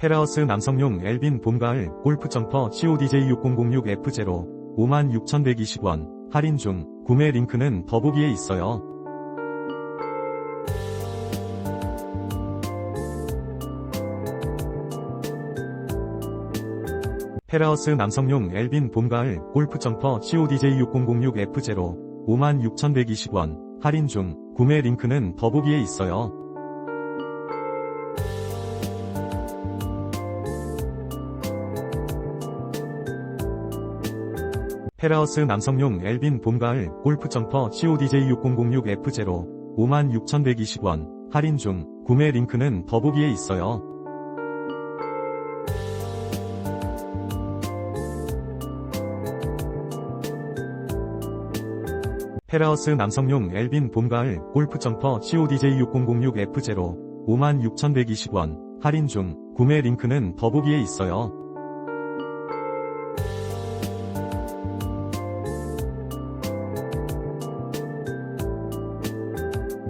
페라우스 남성용 엘빈 봄가을 골프 점퍼 CODJ6006F0 56,120원 할인 중 구매 링크는 더보기에 있어요. 페라우스 남성용 엘빈 봄가을 골프 점퍼 CODJ6006F0 56,120원 할인 중 구매 링크는 더보기에 있어요. 페라우스 남성용 엘빈 봄가을 골프 점퍼 CODJ6006F0 56,120원 할인 중 구매 링크는 더보기에 있어요. 페라우스 남성용 엘빈 봄가을 골프 점퍼 CODJ6006F0 56,120원 할인 중 구매 링크는 더보기에 있어요.